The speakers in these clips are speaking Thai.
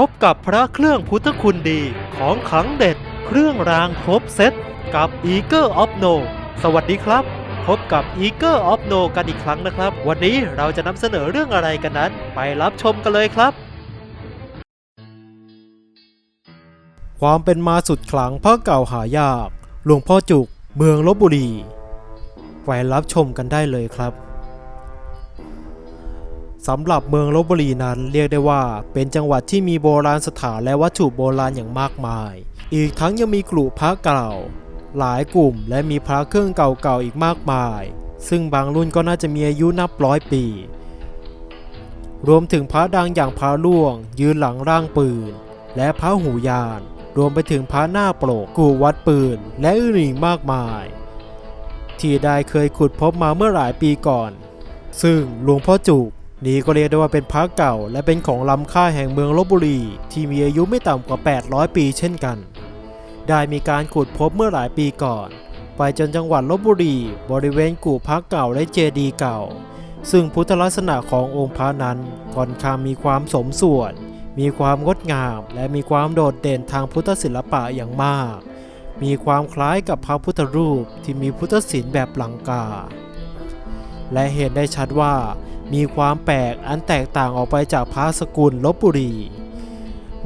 พบกับพระเครื่องพุทธคุณดีของขังเด็ด เครื่องรางครบเซตกับ e a g e of No สวัสดีครับ พบกับ e a g e of No กันอีกครั้งนะครับ วันนี้เราจะนำเสนอเรื่องอะไรกันนั้น ไปรับชมกันเลยครับ ความเป็นมาสุดขลังพระเก่าหายาก หลวงพ่อจุก เมืองลบบุรีไปรับชมกันได้เลยครับ สำหรับเมืองลบบุรีนั้นเรียกได้ว่า เป็นจังหวัดที่มีโบราณสถานและวัตถุโบราณอย่างมากมาย อีกทั้งยังมีกลุ่มพระเก่า หลายกลุ่มและมีพระเครื่องเก่าๆอีกมากมาย ซึ่งบางรุ่นก็น่าจะมีอายุนับร้อยปี รวมถึงพระดังอย่างพระล่วง ยืนหลังร่างปืน และพระหูยาน รวมไปถึงพระหน้าโปรกกูวัดปืน และอื่นอีกมากมาย ที่ได้เคยขุดพบมาเมื่อหลายปีก่อน ซึ่งหลวงพ่อจุก นี่ก็เรียกได้ว่าเป็นพระเก่า และเป็นของล้ำค่าแห่งเมืองลบบุรี ที่มีอายุไม่ต่ำกว่า 800 ปีเช่นกัน ได้มีการขุดพบเมื่อหลายปีก่อน ไปจนจังหวัดลบบุรี บริเวณกู่พระเก่าและเจดีย์เก่า ซึ่งพุทธลักษณะขององค์พระนั้นค่อนข้างมีความสมส่วน มีความงดงาม และมีความโดดเด่นทางพุทธศิลปะอย่างมาก มีความคล้ายกับพระพุทธรูปที่มีพุทธศิลป์แบบลังกา และเห็นได้ชัดว่า มีความแปลกอันแตกต่างออกไปจากพระสกุลลบบุรี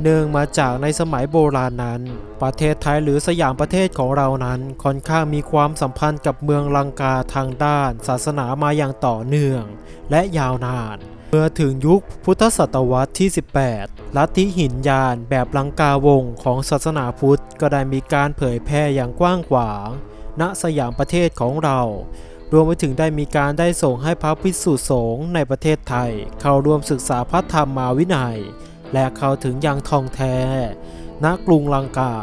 เนื่องมาจากในสมัยโบราณนั้น ประเทศไทยหรือสยามประเทศของเรานั้นค่อนข้างมีความสัมพันธ์กับเมืองลังกาทางด้าน ศาสนามาอย่างต่อเนื่อง และยาวนานเมื่อถึงยุคพุทธศตวรรษที่ 18 ลัทธิหินยานแบบลังกาวงของศาสนาพุทธก็ได้มีการเผยแพร่อย่างกว้างขวาง ณสยามประเทศของเรา รวมไปถึงได้มีการได้ส่งให้พระภิกษุสงฆ์ในประเทศไทย เข้าร่วมศึกษาพระธรรมมาวินัย และเข้าถึงยังทองแท้ ณกรุงลังกา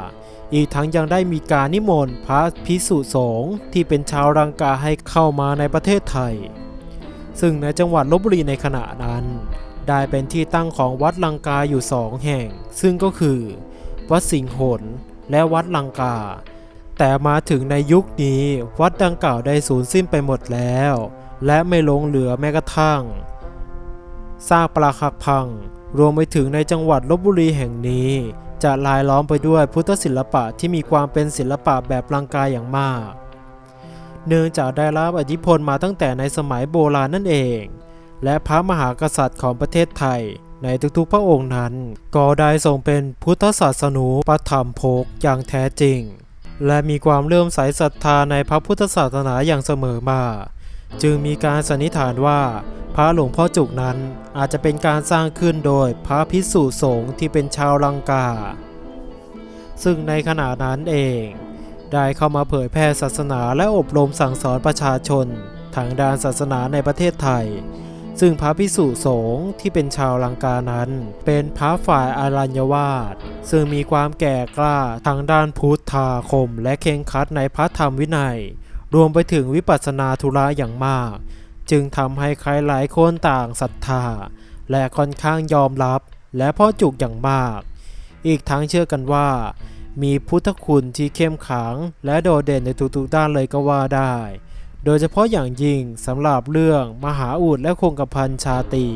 อีกทั้งยังได้มีการนิมนต์พระภิกษุสงฆ์ที่เป็นชาวลังกาให้เข้ามาในประเทศไทย ซึ่งในจังหวัดลบบุรีในขณะนั้น ได้เป็นที่ตั้งของวัดลังกาอยู่สองแห่ง ซึ่งก็คือ วัดสิงห์หนและวัดลังกา แต่มาถึงในยุคนี้วัดดังกล่าวได้สูญสิ้นไปหมดแล้ว และไม่หลงเหลือแม้กระทั่งซากปรักหักพัง รวมไปถึงในจังหวัดลบบุรีแห่งนี้ จะลายล้อมไปด้วยพุทธศิลปะที่มีความเป็นศิลปะแบบลังกายอย่างมาก เนื่องจากได้รับอิทธิพลมาตั้งแต่ในสมัยโบราณนั่นเอง และพระมหากษัตริย์ของประเทศไทยในทุกๆพระองค์นั้น ก็ได้ทรงเป็นพุทธศาสนูปธรรมภกอย่างแท้จริง และมีความเลื่อมใสศรัทธาในพระพุทธศาสนาอย่างเสมอมา จึงมีการสันนิษฐานว่า พระหลวงพ่อจุกนั้นอาจจะเป็นการสร้างขึ้นโดยพระพิสุสงฆ์ที่เป็นชาวลังกา ซึ่งในขณะนั้นเอง ได้เข้ามาเผยแพร่ศาสนาและอบรมสั่งสอนประชาชนทางด้านศาสนาในประเทศไทย ซึ่งพระพิสุสงฆ์ที่เป็นชาวลังกานั้น เป็นพระฝ่ายอารัญญวาสซึ่งมีความแก่กล้าทางด้านพุทธาคม และเคร่งคัดในพระธรรมวินัย รวมไปถึงวิปัสสนาธุระอย่างมาก จึงทำให้ใครหลายคนต่างศรัทธา และค่อนข้างยอมรับและพ่อจุกอย่างมาก อีกทั้งเชื่อกันว่า มีพุทธคุณที่เข้มขัง และโดดเด่นในทุกๆด้านเลยก็ว่าได้ โดยเฉพาะอย่างยิ่งสำหรับเรื่องมหาอุดและคงกระพันชาตรี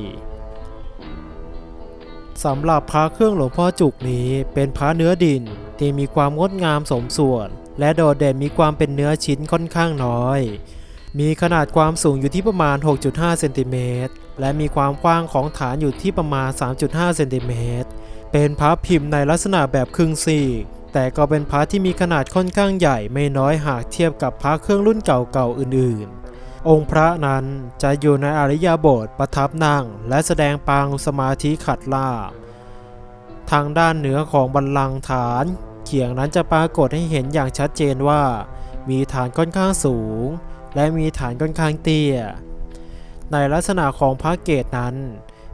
สำหรับพระเครื่องหลวงพ่อจุกนี้เป็นพระเนื้อดินที่มีความงดงามสมส่วน และโดดเด่นมีความเป็นเนื้อชิ้นค่อนข้างน้อย มีขนาดความสูงอยู่ที่ประมาณ 6.5 เซนติเมตรและมีความกว้างของฐานอยู่ที่ประมาณ 3.5 เซนติเมตรเป็นพระพิมพ์ในลักษณะแบบครึ่งซีก แต่ก็เป็นพระที่มีขนาดค่อนข้างใหญ่ไม่น้อยหากเทียบกับพระเครื่องรุ่นเก่าๆอื่นๆ องค์พระนั้นจะอยู่ในอริยบทประทับนั่งและแสดงปางสมาธิขัดลาบทางด้านเหนือของบัลลังฐาน เขียงนั้นจะปรากฏให้เห็นอย่างชัดเจนว่า มีฐานค่อนข้างสูง และมีฐานค่อนข้างเตี้ย ในลักษณะของพระเกศนั้น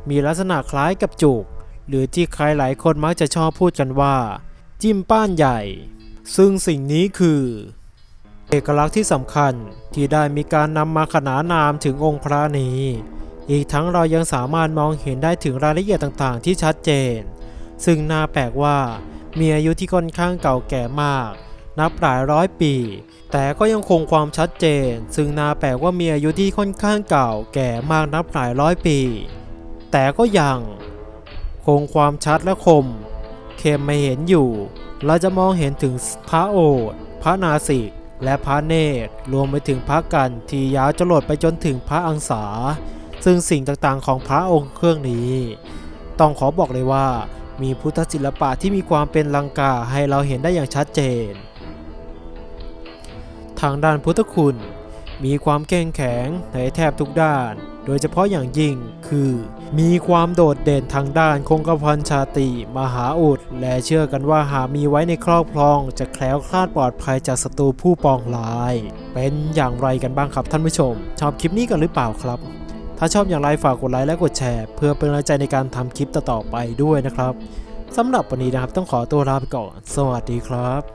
มีลักษณะคล้ายกับจุก หรือที่ใครหลายคนมักจะชอบพูดกันว่า จิ้มป้านใหญ่ ซึ่งสิ่งนี้คือ เอกลักษณ์ที่สำคัญที่ได้มีการนำมาขนานนามถึงองค์พระนี้ อีกทั้งเรายังสามารถมองเห็นได้ถึงรายละเอียดต่างๆ ที่ชัดเจน ซึ่งน่าแปลกว่ามีอายุที่ค่อนข้างเก่าแก่มาก นับหลายร้อยปี แต่ก็ยังคงความชัดเจน ซึ่งน่าแปลกว่ามีอายุที่ค่อนข้างเก่าแก่มากนับหลายร้อยปี แต่ก็ยัง คงความชัดและคม เข้มไม่เห็นอยู่ เราจะมองเห็นถึงพระโอษฐ์พระนาสิก และพระเนตร รวมไปถึงพระกันที่ยาวจรดไปจนถึงพระอังสา ซึ่งสิ่งต่างๆของพระองค์เครื่องนี้ ต้องขอบอกเลยว่า มีพุทธศิลปะที่มีความเป็นลังกาให้เราเห็นได้อย่างชัดเจน ทางด้านพุทธคุณมีความเข้มแข็งในแทบทุกด้าน โดยเฉพาะอย่างยิ่งคือ มีความโดดเด่นทางด้านคงกระพันชาตรีมหาอุด และเชื่อกันว่าหากมีไว้ในครอบครอง จะแคล้วคลาดปลอดภัยจากศัตรูผู้ปองร้าย เป็นอย่างไรกันบ้างครับท่านผู้ชม ชอบคลิปนี้กันหรือเปล่าครับ ถ้าชอบอย่างไรฝากกดไลค์และกดแชร์ เพื่อเป็นกำลังใจในการทำคลิปต่อๆไปด้วยนะครับสำหรับวันนี้นะครับต้องขอตัวลาไปก่อน สวัสดีครับ